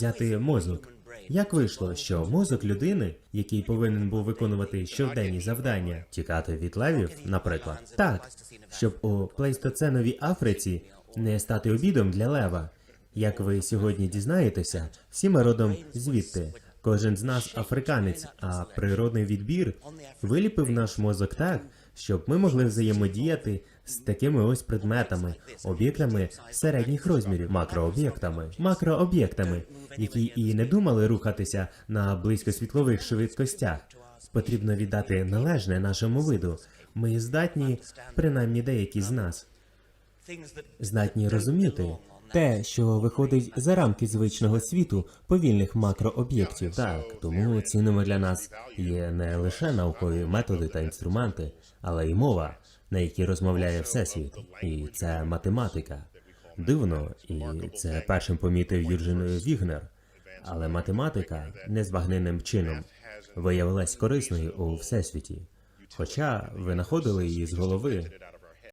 взяти мозок. Як вийшло, що мозок людини, який повинен був виконувати щоденні завдання, тікати від левів, наприклад, так, щоб у плейстоценовій Африці не стати обідом для лева. Як ви сьогодні дізнаєтеся, всі ми родом звідти. Кожен з нас африканець, а природний відбір виліпив наш мозок так, щоб ми могли взаємодіяти з такими ось предметами, об'єктами середніх розмірів, макрооб'єктами, макрооб'єктами, які і не думали рухатися на близькосвітлових швидкостях. Потрібно віддати належне нашому виду. Ми здатні, принаймні деякі з нас, здатні розуміти те, що виходить за рамки звичного світу повільних макрооб'єктів. Так, тому цінними для нас є не лише наукові методи та інструменти, але й мова, на якій розмовляє всесвіт, і це математика. Дивно, і це першим помітив Юрген Вігнер. Але математика незбагненним чином виявилась корисною у всесвіті. Хоча винаходили її з голови